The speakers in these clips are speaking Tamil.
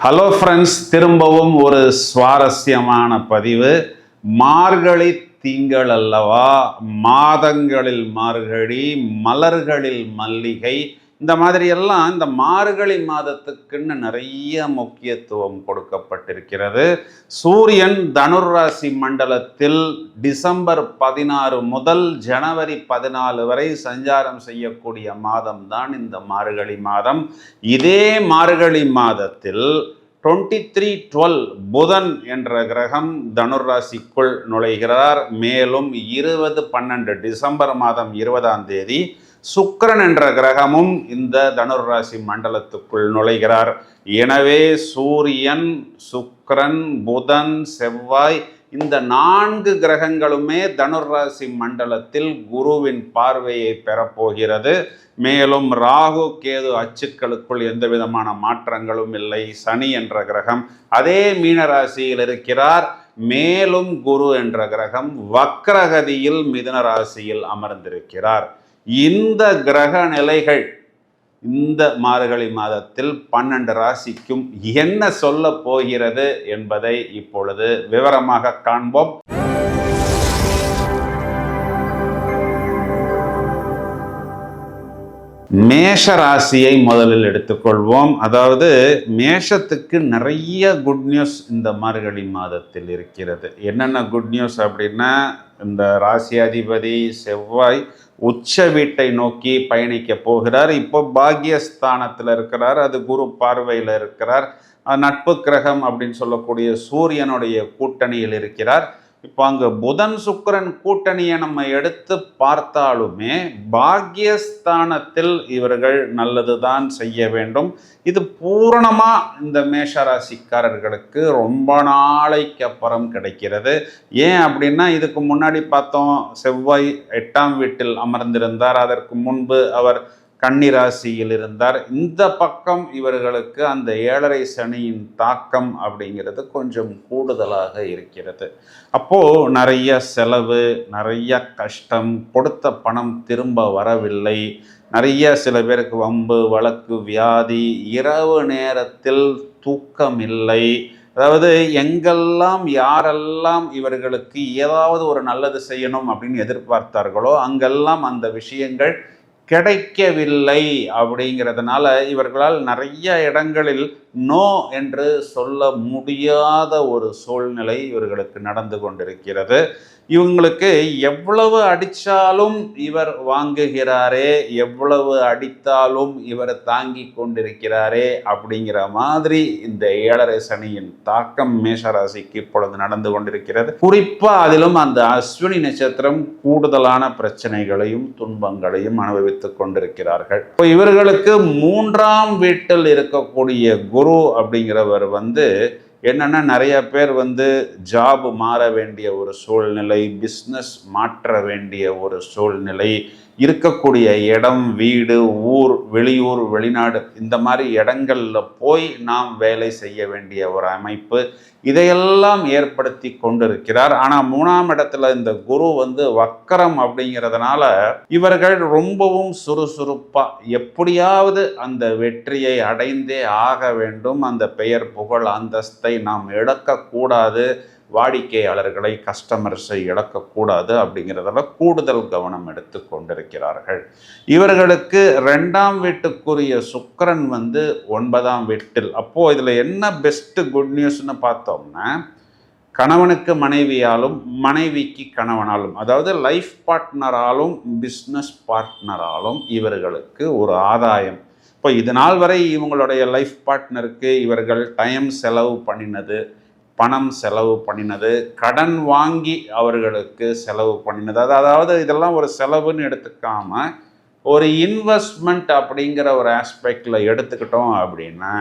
ஹலோ ஃப்ரெண்ட்ஸ் திரும்பவும் ஒரு சுவாரஸ்யமான பதிவு. மார்கழி திங்கள் அல்லவா? மாதங்களில் மார்கழி மலர்களில் மல்லிகை இந்த மாதிரியெல்லாம் இந்த மார்கழி மாதத்துக்குன்னு நிறைய முக்கியத்துவம் கொடுக்கப்பட்டிருக்கிறது. சூரியன் தனுர்ராசி மண்டலத்தில் டிசம்பர் பதினாறு முதல் ஜனவரி பதினாலு வரை சஞ்சாரம் செய்யக்கூடிய மாதம் தான் இந்த மார்கழி மாதம். இதே மார்கழி மாதத்தில் டுவெண்ட்டி த்ரீ டுவெல் புதன் என்ற கிரகம் தனுர்ராசிக்குள் நுழைகிறார். மேலும் இருபது பன்னெண்டு டிசம்பர் மாதம் இருபதாம் தேதி சுக்கரன் என்ற கிரகமும் இந்த தனுராசி மண்டலத்துக்குள் நுழைகிறார். எனவே சூரியன் சுக்கரன் புதன் செவ்வாய் இந்த நான்கு கிரகங்களுமே தனுராசி மண்டலத்தில் குருவின் பார்வையை பெறப்போகிறது. மேலும் ராகு கேது அச்சுக்களுக்குள் எந்த விதமான மாற்றங்களும் இல்லை. சனி என்ற கிரகம் அதே மீனராசியில் இருக்கிறார். மேலும் குரு என்ற கிரகம் வக்ரகதியில் மிதன ராசியில் அமர்ந்திருக்கிறார். இந்த கிரக நிலைகள் இந்த மார்கழி மாதத்தில் பன்னெண்டு ராசிக்கும் என்ன சொல்ல போகிறது என்பதை இப்பொழுது விவரமாக காண்போம். மேஷ ராசியை முதலில் எடுத்துக்கொள்வோம். அதாவது மேஷத்துக்கு நிறைய குட் நியூஸ் இந்த மார்கழி மாதத்தில் இருக்கிறது. என்னென்ன குட் நியூஸ் அப்படின்னா இந்த ராசி அதிபதி செவ்வாய் உச்ச வீட்டை நோக்கி பயணிக்க போகிறார். இப்போ பாக்யஸ்தானத்தில் இருக்கிறார். அது குரு பார்வையில் இருக்கிறார். நட்பு கிரகம் அப்படின்னு சொல்லக்கூடிய சூரியனுடைய கூட்டணியில் இருக்கிறார். இப்போ அங்கே புதன் சுக்கரன் கூட்டணியை நம்ம எடுத்து பார்த்தாலுமே பாக்யஸ்தானத்தில் இவர்கள் நல்லதுதான் செய்ய வேண்டும். இது பூரணமாக இந்த மேஷராசிக்காரர்களுக்கு ரொம்ப நாளைக்கு அப்புறம் கிடைக்கிறது. ஏன் அப்படின்னா இதுக்கு முன்னாடி பார்த்தோம் செவ்வாய் எட்டாம் வீட்டில் அமர்ந்திருந்தார். அதற்கு முன்பு அவர் கன்னிராசியில் இருந்தார் இந்த பக்கம் இவர்களுக்கு அந்த ஏழரை சனியின் தாக்கம் அப்படிங்கிறது கொஞ்சம் கூடுதலாக இருக்கிறது. அப்போது நிறைய செலவு நிறைய கஷ்டம் கொடுத்த பணம் திரும்ப வரவில்லை. நிறைய சில பேருக்கு வம்பு வழக்கு வியாதி இரவு நேரத்தில் தூக்கம் இல்லை அதாவது எங்கெல்லாம் யாரெல்லாம் இவர்களுக்கு ஏதாவது ஒரு நல்லது செய்யணும் அப்படின்னு எதிர்பார்த்தார்களோ அங்கெல்லாம் அந்த விஷயங்கள் கிடைக்கவில்லை அப்படிங்கிறதுனால இவர்களால் நிறைய இடங்களில் நோ என்று சொல்ல முடியாத ஒரு சூழ்நிலை இவர்களுக்கு நடந்து கொண்டிருக்கிறது. இவங்களுக்கு எவ்வளவு அடித்தாலும் இவர் வாங்குகிறாரே எவ்வளவு அடித்தாலும் இவர் தாங்கி கொண்டிருக்கிறாரே அப்படிங்கிற மாதிரி இந்த ஏழரை சனியின் தாக்கம் மேஷராசிக்கு இப்பொழுது நடந்து கொண்டிருக்கிறது. குறிப்பாக அதிலும் அந்த அஸ்வினி நட்சத்திரம் கூடுதலான பிரச்சனைகளையும் துன்பங்களையும் அனுபவித்துக் கொண்டிருக்கிறார்கள். இப்போ இவர்களுக்கு மூன்றாம் வீட்டில் இருக்கக்கூடிய குரு அப்படிங்கிறவர் வந்து என்னென்னா நிறைய பேர் வந்து ஜாப் மாற வேண்டிய ஒரு சூழ்நிலை பிஸ்னஸ் மாற்ற வேண்டிய ஒரு சூழ்நிலை இருக்கக்கூடிய இடம் வீடு ஊர் வெளியூர் வெளிநாடு இந்த மாதிரி இடங்களில் போய் நாம் வேலை செய்ய வேண்டிய ஒரு அமைப்பு இதையெல்லாம் ஏற்படுத்தி கொண்டிருக்கிறார். ஆனால் மூணாம் இடத்துல இந்த குரு வந்து வக்கரம் அப்படிங்கிறதுனால இவர்கள் ரொம்பவும் சுறுசுறுப்பாக எப்படியாவது அந்த வெற்றியை அடைந்தே ஆக வேண்டும். அந்த பெயர் புகழ் அந்தஸ்தை நாம் இழக்கக்கூடாது வாடிக்கையாளர்களை கஸ்டமர்ஸை இழக்கக்கூடாது அப்படிங்கிறதுல கூடுதல் கவனம் எடுத்து கொண்டிருக்கிறார்கள். இவர்களுக்கு ரெண்டாம் வீட்டுக்குரிய சுக்கரன் வந்து ஒன்பதாம் வீட்டில். அப்போது இதில் என்ன பெஸ்ட்டு குட் நியூஸ்னு பார்த்தோம்னா கணவனுக்கு மனைவியாலும் மனைவிக்கு கணவனாலும் அதாவது லைஃப் பார்ட்னராலும் பிஸ்னஸ் பார்ட்னராலும் இவர்களுக்கு ஒரு ஆதாயம். இப்போ இது நாள் வரை இவங்களுடைய லைஃப் பார்ட்னருக்கு இவர்கள் டைம் செலவு பண்ணினது பணம் செலவு பண்ணினது கடன் வாங்கி அவர்களுக்கு செலவு பண்ணினது. அது அதாவது இதெல்லாம் ஒரு செலவுன்னு எடுத்துக்காம ஒரு இன்வெஸ்ட்மெண்ட் அப்படிங்கிற ஒரு ஆஸ்பெக்டில் எடுத்துக்கிட்டோம் அப்படின்னா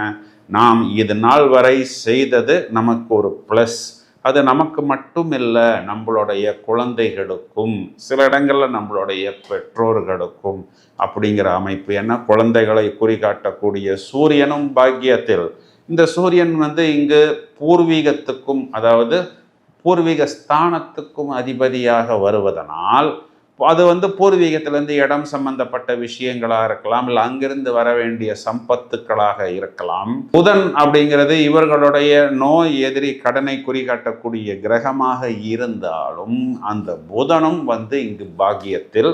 நாம் இது நாள் வரை செய்தது நமக்கு ஒரு ப்ளஸ் அது நமக்கு மட்டும் இல்லை நம்மளுடைய குழந்தைகளுக்கும் சில இடங்களில் நம்மளுடைய பெற்றோர்களுக்கும் அப்படிங்கிற அமைப்பு. ஏன்னா குழந்தைகளை குறிகாட்டக்கூடிய சூரியனும் பாக்கியத்தில் இந்த சூரியன் வந்து இங்கு பூர்வீகத்துக்கும் அதாவது பூர்வீக ஸ்தானத்துக்கும் அதிபதியாக வருவதனால் அது வந்து பூர்வீகத்திலேருந்து இடம் சம்பந்தப்பட்ட விஷயங்களாக இருக்கலாம் இல்லை அங்கிருந்து வர வேண்டிய சம்பத்துக்களாக இருக்கலாம். புதன் அப்படிங்கிறது இவர்களுடைய நோய் எதிரி கடனை குறிகாட்டக்கூடிய கிரகமாக இருந்தாலும் அந்த புதனும் வந்து இங்கு பாக்கியத்தில்.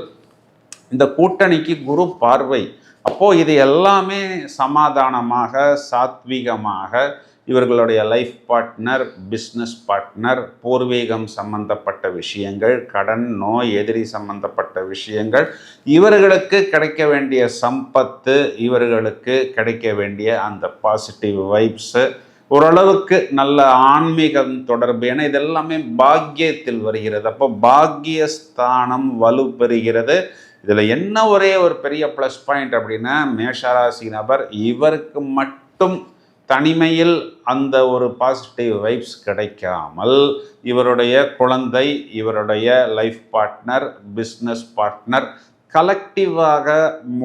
இந்த கூட்டணிக்கு குரு பார்வை அப்போது இது எல்லாமே சமாதானமாக சாத்விகமாக இவர்களுடைய லைஃப் பார்ட்னர் பிஸ்னஸ் பார்ட்னர் பூர்வீகம் சம்பந்தப்பட்ட விஷயங்கள் கடன் நோய் எதிரி சம்பந்தப்பட்ட விஷயங்கள் இவர்களுக்கு கிடைக்க வேண்டிய சம்பத்து இவர்களுக்கு கிடைக்க வேண்டிய அந்த பாசிட்டிவ் வைப்ஸு ஓரளவுக்கு நல்ல ஆன்மீகம் தொடர்பு ஏன்னா இதெல்லாமே பாக்கியத்தில் வருகிறது. அப்போ பாக்கியஸ்தானம் வலு பெறுகிறது இதில் என்ன ஒரே ஒரு பெரிய ப்ளஸ் பாயிண்ட் அப்படின்னா மேஷராசி நபர் இவருக்கு மட்டும் தனிமையில் அந்த ஒரு பாசிட்டிவ் வைப்ஸ் கிடைக்காமல் இவருடைய குழந்தை இவருடைய லைஃப் பார்ட்னர் பிஸ்னஸ் பார்ட்னர் கலெக்டிவாக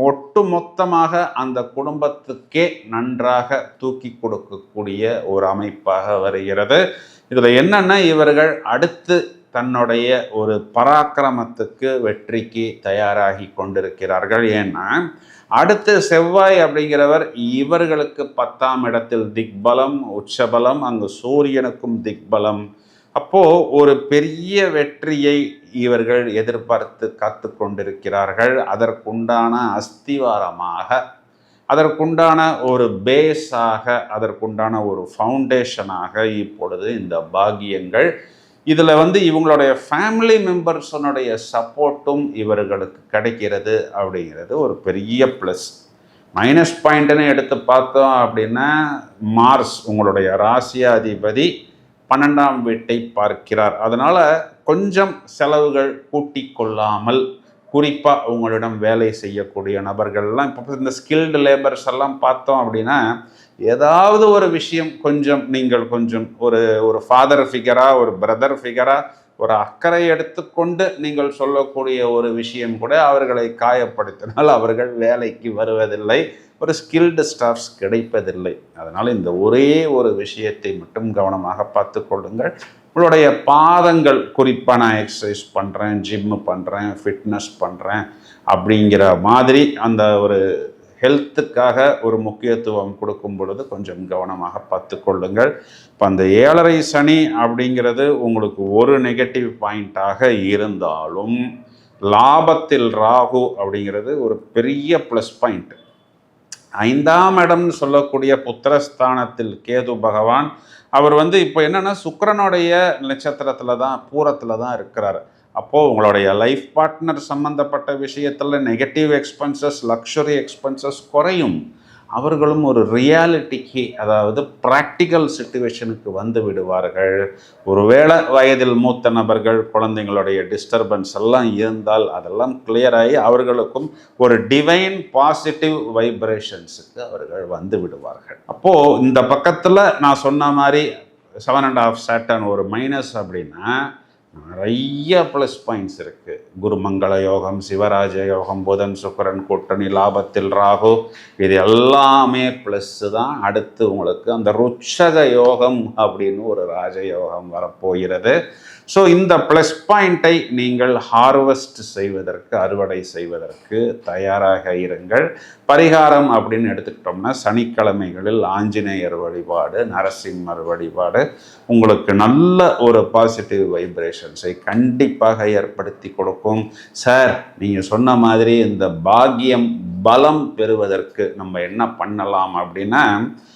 ஒட்டு மொத்தமாக அந்த குடும்பத்துக்கே நன்றாக தூக்கி கொடுக்கக்கூடிய ஒரு அமைப்பாக வருகிறது. இதில் என்னென்னா இவர்கள் அடுத்து தன்னுடைய ஒரு பராக்கிரமத்துக்கு வெற்றிக்கு தயாராகி கொண்டிருக்கிறார்கள். ஏன்னா அடுத்து செவ்வாய் அப்படிங்கிறவர் இவர்களுக்கு பத்தாம் இடத்தில் திக்பலம் உச்சபலம் அங்கு சூரியனுக்கும் திக்பலம். அப்போ ஒரு பெரிய வெற்றியை இவர்கள் எதிர்பார்த்து காத்து கொண்டிருக்கிறார்கள். அதற்குண்டான அஸ்திவாரமாக அதற்குண்டான ஒரு பேஸாக அதற்குண்டான ஒரு ஃபவுண்டேஷனாக இப்பொழுது இந்த பாகியங்கள் இதில் வந்து இவங்களுடைய ஃபேமிலி மெம்பர்ஸனுடைய சப்போர்ட்டும் இவர்களுக்கு கிடைக்கிறது அப்படிங்கிறது ஒரு பெரிய ப்ளஸ் மைனஸ் பாயிண்ட்னு எடுத்து பார்த்தோம் அப்படின்னா மார்ஸ் உங்களுடைய ராசியாதிபதி பன்னெண்டாம் வீட்டை பார்க்கிறார். அதனால் கொஞ்சம் செலவுகள் கூட்டி கொள்ளாமல் குறிப்பாக உங்களிடம் வேலை செய்யக்கூடிய நபர்கள்லாம் இப்போ இந்த ஸ்கில்டு லேபர்ஸ் எல்லாம் பார்த்தோம் அப்படின்னா ஏதாவது ஒரு விஷயம் கொஞ்சம் நீங்கள் கொஞ்சம் ஒரு ஒரு ஃபாதர் ஃபிகராக ஒரு பிரதர் ஃபிகராக ஒரு அக்கறை எடுத்துக்கொண்டு நீங்கள் சொல்லக்கூடிய ஒரு விஷயம் கூட அவர்களை காயப்படுத்தினால் அவர்கள் வேலைக்கு வருவதில்லை. ஒரு ஸ்கில்டு ஸ்டாஃப்ஸ் கிடைப்பதில்லை. அதனால் இந்த ஒரே ஒரு விஷயத்தை மட்டும் கவனமாக பார்த்து கொள்ளுங்கள். உங்களுடைய பாதங்கள் குறிப்பாக நான் எக்ஸசைஸ் பண்ணுறேன் ஜிம்மு பண்ணுறேன் ஃபிட்னஸ் பண்ணுறேன் அப்படிங்கிற மாதிரி அந்த ஒரு ஹெல்த்துக்காக ஒரு முக்கியத்துவம் கொடுக்கும் பொழுது கொஞ்சம் கவனமாக பார்த்து கொள்ளுங்கள். இப்போ அந்த ஏழரை சனி அப்படிங்கிறது உங்களுக்கு ஒரு நெகட்டிவ் பாயிண்ட்டாக இருந்தாலும் லாபத்தில் ராகு அப்படிங்கிறது ஒரு பெரிய ப்ளஸ் பாயிண்ட் ஐந்தாம் இடம்னு சொல்லக்கூடிய புத்திரஸ்தானத்தில் கேது பகவான் அவர் வந்து இப்போ என்னென்னா சுக்கரனுடைய நட்சத்திரத்தில் தான் பூரத்தில் தான் இருக்கிறார். அப்போது உங்களுடைய லைஃப் பார்ட்னர் சம்மந்தப்பட்ட விஷயத்தில் நெகட்டிவ் எக்ஸ்பென்சஸ் லக்ஸுரி எக்ஸ்பென்சஸ் குறையும். அவர்களும் ஒரு ரியாலிட்டிக்கு அதாவது ப்ராக்டிக்கல் சுச்சுவேஷனுக்கு வந்து விடுவார்கள். ஒருவேளை வயதில் மூத்த நபர்கள் குழந்தைங்களுடைய டிஸ்டர்பன்ஸ் எல்லாம் இருந்தால் அதெல்லாம் கிளியராகி அவர்களுக்கும் ஒரு டிவைன் பாசிட்டிவ் வைப்ரேஷன்ஸுக்கு அவர்கள் வந்து விடுவார்கள். அப்போது இந்த பக்கத்தில் நான் சொன்ன மாதிரி செவன் அண்ட் ஆஃப் சேட்டன் ஒரு மைனஸ் அப்படின்னா நிறைய ப்ளஸ் பாயிண்ட்ஸ் இருக்குது குருமங்கள யோகம் சிவராஜ யோகம் புதன் சுக்கரன் கூட்டணி லாபத்தில் ராகு இது எல்லாமே ப்ளஸ்ஸு தான். அடுத்து உங்களுக்கு அந்த ருட்சக யோகம் அப்படின்னு ஒரு ராஜயோகம் வரப்போகிறது. ஸோ இந்த ப்ளஸ் பாயிண்ட்டை நீங்கள் ஹார்வெஸ்ட் செய்வதற்கு அறுவடை செய்வதற்கு தயாராக இருங்கள். பரிகாரம் அப்படின்னு எடுத்துக்கிட்டோம்னா சனிக்கிழமைகளில் ஆஞ்சநேயர் வழிபாடு நரசிம்மர் வழிபாடு உங்களுக்கு நல்ல ஒரு பாசிட்டிவ் வைப்ரேஷன்ஸை கண்டிப்பாக ஏற்படுத்தி கொடுக்கும். சார் நீங்கள் சொன்ன மாதிரி இந்த பாக்கியம் பலம் பெறுவதற்கு நம்ம என்ன பண்ணலாம் அப்படின்னா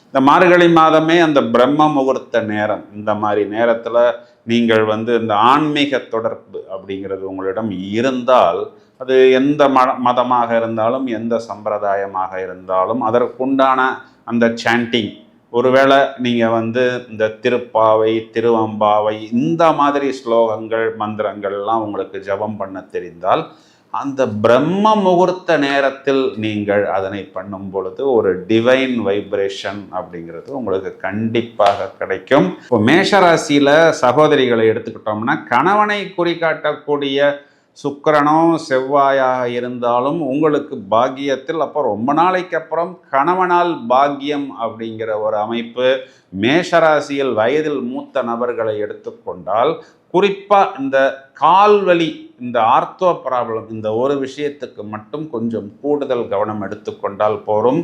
இந்த மார்கழி மாதமே அந்த பிரம்ம முகூர்த்த நேரம் இந்த மாதிரி நேரத்தில் நீங்கள் வந்து இந்த ஆன்மீக தொடர்பு அப்படிங்கிறது உங்களிடம் இருந்தால் அது எந்த ம மதமாக இருந்தாலும் எந்த சம்பிரதாயமாக இருந்தாலும் அதற்குண்டான அந்த சாண்டிங் ஒருவேளை நீங்கள் வந்து இந்த திருப்பாவை திருவம்பாவை இந்த மாதிரி ஸ்லோகங்கள் மந்திரங்கள்லாம் உங்களுக்கு ஜபம் பண்ண தெரிந்தால் அந்த பிரம்ம முகூர்த்த நேரத்தில் நீங்கள் அதனை பண்ணும் பொழுது ஒரு டிவைன் வைப்ரேஷன் அப்படிங்கிறது உங்களுக்கு கண்டிப்பாக கிடைக்கும். இப்போ மேஷராசியில் சகோதரிகளை எடுத்துக்கிட்டோம்னா கணவனை குறிகாட்டக்கூடிய சுக்கரனோ செவ்வாயாக இருந்தாலும் உங்களுக்கு பாக்கியத்தில் அப்போ ரொம்ப நாளைக்கு அப்புறம் கணவனால் பாக்கியம் அப்படிங்கிற ஒரு அமைப்பு மேஷராசியில் வயதில் மூத்த நபர்களை எடுத்துக்கொண்டால் குறிப்பாக இந்த கால்வலி இந்த ஆர்த்தோ ப்ராப்ளம் இந்த ஒரு விஷயத்துக்கு மட்டும் கொஞ்சம் கூடுதல் கவனம் எடுத்துக்கொண்டால் போரும்.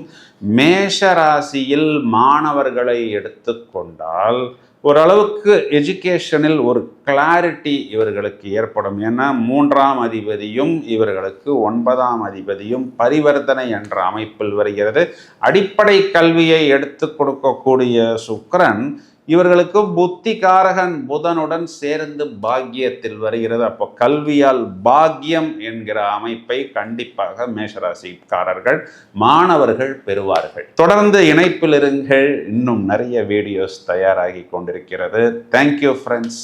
மேஷ ராசியில் மாணவர்களை எடுத்துக்கொண்டால் ஓரளவுக்கு எஜுகேஷனில் ஒரு கிளாரிட்டி இவர்களுக்கு ஏற்படும். ஏன்னா மூன்றாம் அதிபதியும் இவர்களுக்கு ஒன்பதாம் அதிபதியும் பரிவர்த்தனை என்ற அமைப்பில் வருகிறது. அடிப்படை கல்வியை எடுத்து கொடுக்கக்கூடிய சுக்கரன் இவர்களுக்கு புத்திகாரகன் புதனுடன் சேர்ந்து பாக்கியத்தில் வருகிறது. அப்போ கல்வியால் பாக்கியம் என்கிற அமைப்பை கண்டிப்பாக மேஷராசிக்காரர்கள் மாணவர்கள் பெறுவார்கள். தொடர்ந்து இணைப்பில் இருங்கள். இன்னும் நிறைய வீடியோஸ் தயாராகி கொண்டிருக்கிறது. Thank you friends